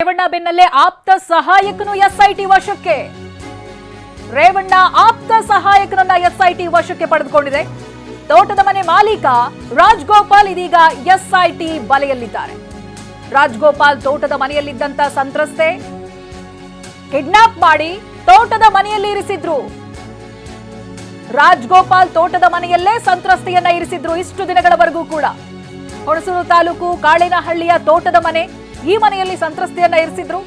ರೇವಣ್ಣ ಬೆನ್ನಲ್ಲೇ ಆಪ್ತ ಸಹಾಯಕನು ಎಸ್ಐಟಿ ವಶಕ್ಕೆ. ರೇವಣ್ಣ ಆಪ್ತ ಸಹಾಯಕನನ್ನ ಎಸ್ಐಟಿ ವಶಕ್ಕೆ ಪಡೆದುಕೊಂಡಿದೆ. ತೋಟದ ಮನೆ ಮಾಲೀಕ ರಾಜ್ಗೋಪಾಲ್ ಇದೀಗ ಎಸ್ಐಟಿ ಬಲೆಯಲ್ಲಿದ್ದಾರೆ. ರಾಜ್ಗೋಪಾಲ್ ತೋಟದ ಮನೆಯಲ್ಲಿದ್ದಂತ ಸಂತ್ರಸ್ತೆ ಕಿಡ್ನಾಪ್ ಮಾಡಿ ತೋಟದ ಮನೆಯಲ್ಲಿ ಇರಿಸಿದ್ರು. ರಾಜ್ಗೋಪಾಲ್ ತೋಟದ ಮನೆಯಲ್ಲೇ ಸಂತ್ರಸ್ತೆಯನ್ನ ಇರಿಸಿದ್ರು ಇಷ್ಟು ದಿನಗಳವರೆಗೂ ಕೂಡ. ಹುಣಸೂರು ತಾಲೂಕು ಕಾಳಿನಹಳ್ಳಿಯ ತೋಟದ ಮನೆ ಈ ಮನೆಯಲ್ಲಿ ಸಂತ್ರಸ್ತೆಯನ್ನ ಇರಿಸಿದ್ರು.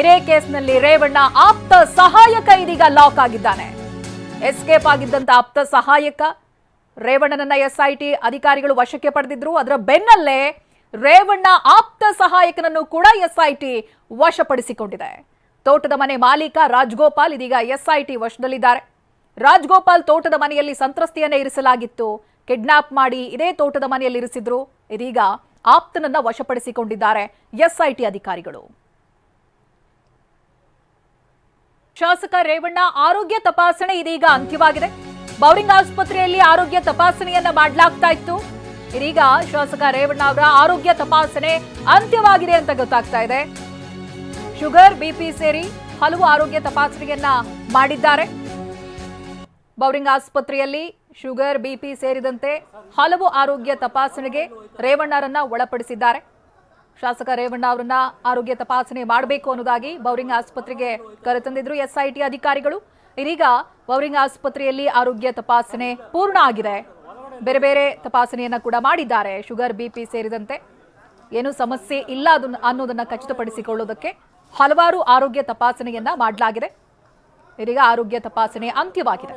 ಇದೇ ಕೇಸ್ನಲ್ಲಿ ರೇವಣ್ಣ ಆಪ್ತ ಸಹಾಯಕ ಇದೀಗ ಲಾಕ್ ಆಗಿದ್ದಾನೆ. ಎಸ್ಕೇಪ್ ಆಗಿದ್ದಂತ ಆಪ್ತ ಸಹಾಯಕ ರೇವಣ್ಣನನ್ನ ಎಸ್ಐಟಿ ಅಧಿಕಾರಿಗಳು ವಶಕ್ಕೆ ಪಡೆದಿದ್ರು. ಅದರ ಬೆನ್ನಲ್ಲೇ ರೇವಣ್ಣ ಆಪ್ತ ಸಹಾಯಕನನ್ನು ಕೂಡ ಎಸ್ಐಟಿ ವಶಪಡಿಸಿಕೊಂಡಿದೆ. ತೋಟದ ಮನೆ ಮಾಲೀಕ ರಾಜ್ಗೋಪಾಲ್ ಇದೀಗ ಎಸ್ಐಟಿ ವಶದಲ್ಲಿದ್ದಾರೆ. ರಾಜ್ಗೋಪಾಲ್ ತೋಟದ ಮನೆಯಲ್ಲಿ ಸಂತ್ರಸ್ತೆಯನ್ನ ಇರಿಸಲಾಗಿತ್ತು. ಕಿಡ್ನಾಪ್ ಮಾಡಿ ಇದೇ ತೋಟದ ಮನೆಯಲ್ಲಿ ಇರಿಸಿದ್ರು. ಇದೀಗ ಆಪ್ತನನ್ನ ವಶಪಡಿಸಿಕೊಂಡಿದ್ದಾರೆ ಎಸ್ಐಟಿ ಅಧಿಕಾರಿಗಳು. ಶಾಸಕ ರೇವಣ್ಣ, ಆರೋಗ್ಯ ತಪಾಸಣೆ ಇದೀಗ ಅಂತ್ಯವಾಗಿದೆ. ಬೌರಿಂಗ್ ಆಸ್ಪತ್ರೆಯಲ್ಲಿ ಆರೋಗ್ಯ ತಪಾಸಣೆಯನ್ನ ಮಾಡಲಾಗ್ತಾ ಇತ್ತು. ಇದೀಗ ಶಾಸಕ ರೇವಣ್ಣ ಅವರ ಆರೋಗ್ಯ ತಪಾಸಣೆ ಅಂತ್ಯವಾಗಿದೆ ಅಂತ ಗೊತ್ತಾಗ್ತಾ ಇದೆ. ಶುಗರ್ ಬಿಪಿ ಸೇರಿ ಹಲವು ಆರೋಗ್ಯ ತಪಾಸಣೆಯನ್ನ ಮಾಡಿದ್ದಾರೆ. ಬೌರಿಂಗ್ ಆಸ್ಪತ್ರೆಯಲ್ಲಿ ಶುಗರ್ ಬಿಪಿ ಸೇರಿದಂತೆ ಹಲವು ಆರೋಗ್ಯ ತಪಾಸಣೆಗೆ ರೇವಣ್ಣರನ್ನ ಒಳಪಡಿಸಿದ್ದಾರೆ. ಶಾಸಕ ರೇವಣ್ಣ ಅವರನ್ನ ಆರೋಗ್ಯ ತಪಾಸಣೆ ಮಾಡಬೇಕು ಅನ್ನೋದಾಗಿ ಬೌರಿಂಗ್ ಆಸ್ಪತ್ರೆಗೆ ಕರೆತಂದಿದ್ರು ಎಸ್ಐಟಿ ಅಧಿಕಾರಿಗಳು. ಇದೀಗ ಬೌರಿಂಗ್ ಆಸ್ಪತ್ರೆಯಲ್ಲಿ ಆರೋಗ್ಯ ತಪಾಸಣೆ ಪೂರ್ಣ ಆಗಿದೆ. ಬೇರೆ ಬೇರೆ ತಪಾಸಣೆಯನ್ನ ಕೂಡ ಮಾಡಿದ್ದಾರೆ. ಶುಗರ್ ಬಿಪಿ ಸೇರಿದಂತೆ ಏನು ಸಮಸ್ಯೆ ಇಲ್ಲ ಅದನ್ನ- ಅನ್ನೋದನ್ನ ಖಚಿತಪಡಿಸಿಕೊಳ್ಳೋದಕ್ಕೆ ಹಲವಾರು ಆರೋಗ್ಯ ತಪಾಸಣೆಯನ್ನ ಮಾಡಲಾಗಿದೆ. ಇದೀಗ ಆರೋಗ್ಯ ತಪಾಸಣೆ ಅಂತ್ಯವಾಗಿದೆ.